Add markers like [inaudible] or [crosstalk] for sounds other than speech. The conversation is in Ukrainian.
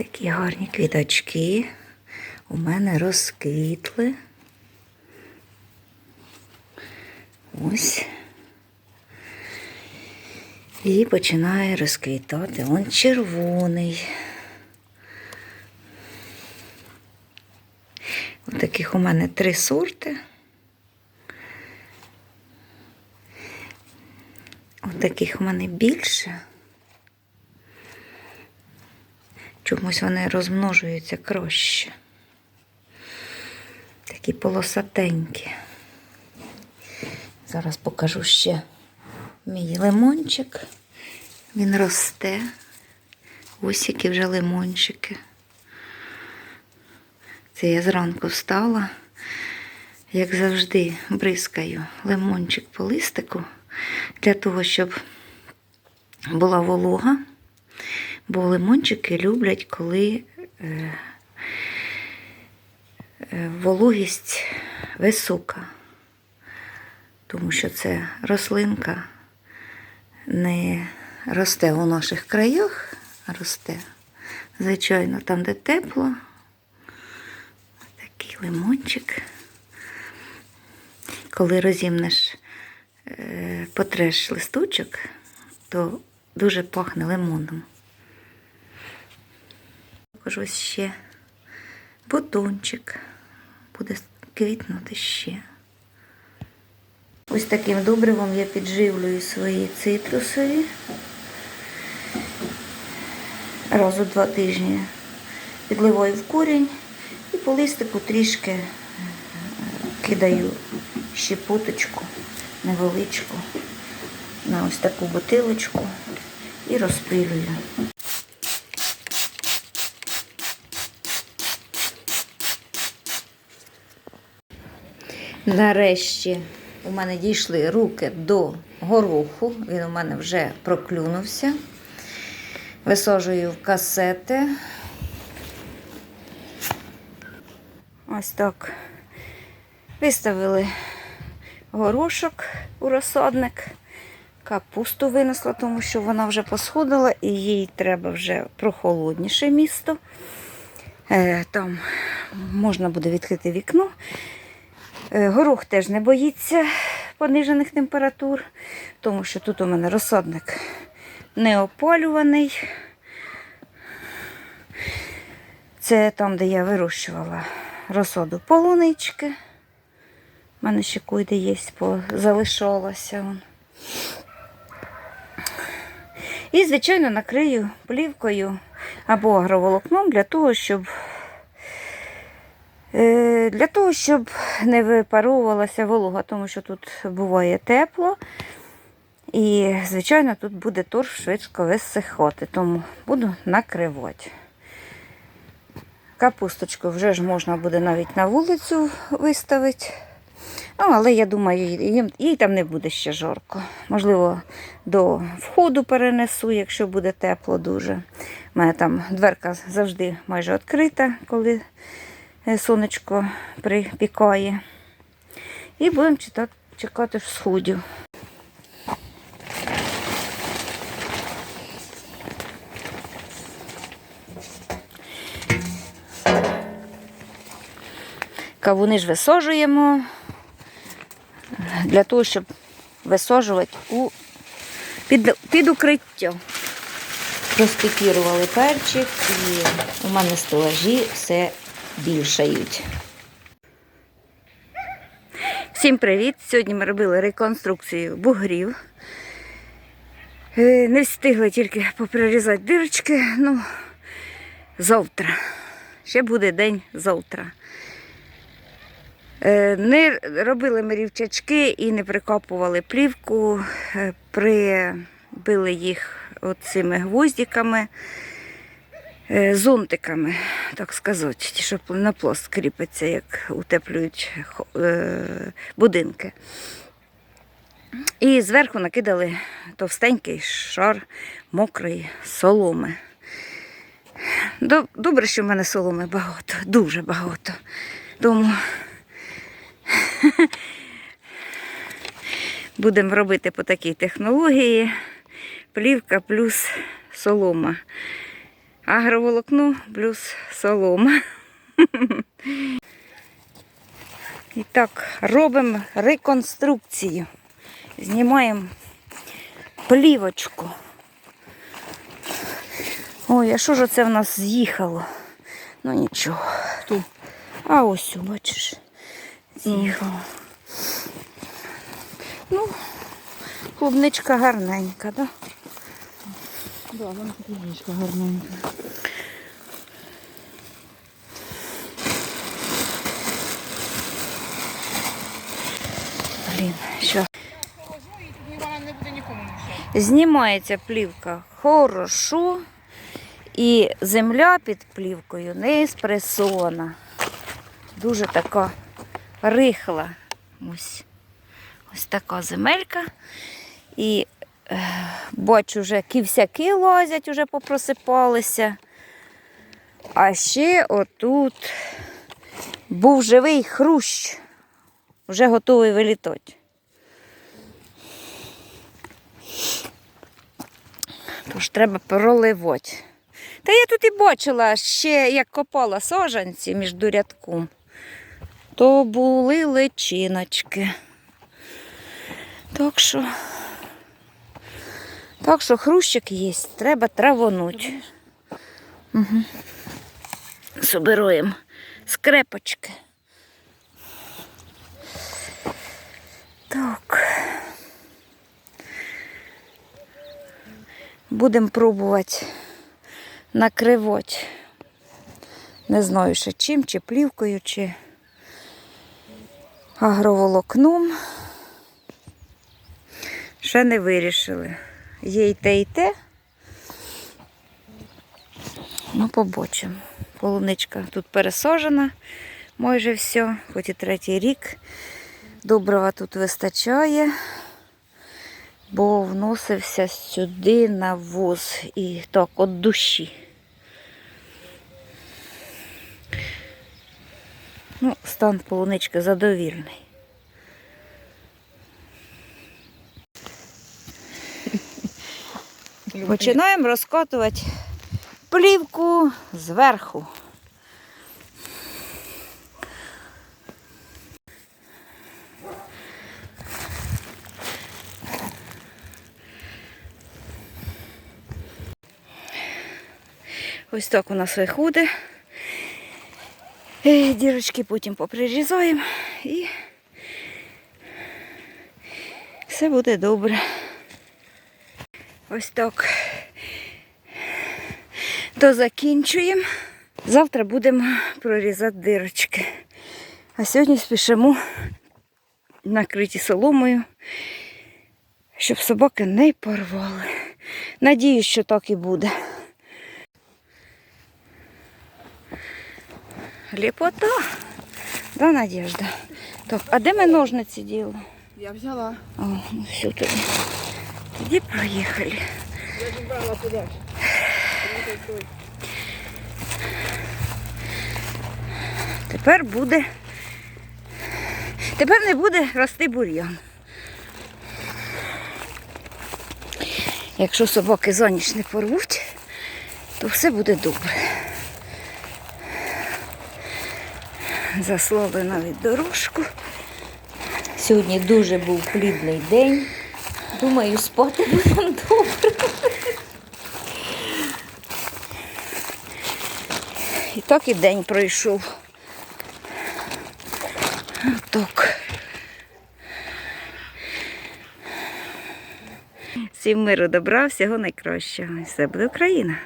Такі гарні квіточки у мене розквітли. Ось. І починає розквітати. Он червоний. Ось таких у мене три сорти. Ось таких у мене більше. Чомусь вони розмножуються краще. Такі полосатенькі. Зараз покажу ще мій лимончик. Він росте. Ось які вже лимончики. Це я зранку встала, як завжди, бризкаю лимончик по листику для того, щоб була волога. Бо лимончики люблять, коли е, е, вологість висока, тому що це рослинка не росте у наших краях, а росте, звичайно, там, де тепло. Такий лимончик. Коли розімнеш, е, потреш листочок, то дуже пахне лимоном. Також ось ще бутончик буде квітнути ще. Ось таким добривом я підживлюю свої цитрусові. Раз у два тижні підливаю в корінь і по листику трішки е, кидаю щепоточку невеличку на ось таку бутилочку і розпилюю. Нарешті у мене дійшли руки до гороху. Він у мене вже проклюнувся. Висаджую в касети. Ось так. Виставили горошок у розсадник. Капусту винесла, тому що вона вже посходила і їй треба вже прохолодніше місто. Е, Там можна буде відкрити вікно. Е, Горох теж не боїться понижених температур, тому що тут у мене розсадник не опалюваний. Це там, де я вирощувала розсаду полунички. У мене ще куди є, залишалося. І, звичайно, накрию плівкою або агроволокном для того, щоб Для того, щоб не випаровувалася волога, тому що тут буває тепло. І, звичайно, тут буде торф швидко висихати, тому буду накривати. Капусточку вже ж можна буде навіть на вулицю виставити. Ну, але я думаю, їм, їй там не буде ще жарко. Можливо, до входу перенесу, якщо буде тепло дуже. У мене там дверка завжди майже відкрита, коли е, сонечко припікає. І будемо читати, чекати всходів. Кавуни ж висаджуємо для того, щоб висаджувати у, під, під укриття. Розпікірували перчик і у мене стелажі все більшають. Всім привіт! Сьогодні ми робили реконструкцію бугрів. Е, Не встигли тільки поприрізати дирочки. Ну, завтра. Ще буде день завтра. Е, Не робили ми рівчачки і не прикопували плівку, е, прибили їх цими гвоздиками, зонтиками, так сказати, ті, що на плост кріпиться, як утеплюють е, будинки. І зверху накидали товстенький шар мокрої соломи. Добре, що в мене соломи багато, дуже багато. Тому [laughs] будемо робити по такій технології плівка плюс солома. Агроволокно плюс солома. І так, робимо реконструкцію. Знімаємо плівочку. Ой, а що ж це в нас з'їхало? Ну нічого. Хто? А ось, бачиш, з'їхало. Ну, клубничка гарненька, да? Да, вона клубничка гарненька. Блін, що? Знімається плівка хорошо, і земля під плівкою не спресована. Дуже така рихла. Ось, ось така земелька. І бачу, вже ківсяки лазять, вже попросипалися. А ще отут був живий хрущ, вже готовий вилітати. Тож треба проливати. Та я тут і бачила ще, як копала сажанці між рядком, то були личиночки. Так що, так що хрущик є, треба травонуть. Угу. Собираємо скрепочки. Так. Будемо пробувати накривати. Не знаю ще чим, чи плівкою, чи агроволокном. Ще не вирішили. Є і те, і те. Ну, побачимо. Полуничка тут пересажена майже все, хоч і третій рік. Добрива тут вистачає бо вносився сюди навоз і так від душі. Ну, стан полунички задовільний. Починаємо розкатувати плівку зверху. Ось так у нас виходить. Е, Дірочки потім поприрізаємо і все буде добре. Ось так. Дозакінчуємо. Завтра будемо прорізати дирочки. А сьогодні спішимо накриті соломою, щоб собаки не порвали. Надіюсь, що так і буде. Ліпота. Да, Надежда? Так, а де ми ножниці діли? Я взяла. О, ну все тоді. Зібрала подальше. Тепер буде. Тепер не буде рости бур'ян. Якщо собаки за порвуть, то все буде добре. Заслали навіть дорожку. Сьогодні дуже був плідний день. Думаю, спати будемо добре. І так і день пройшов. Так. Всім миру добра, всього найкращого. Все буде Україна.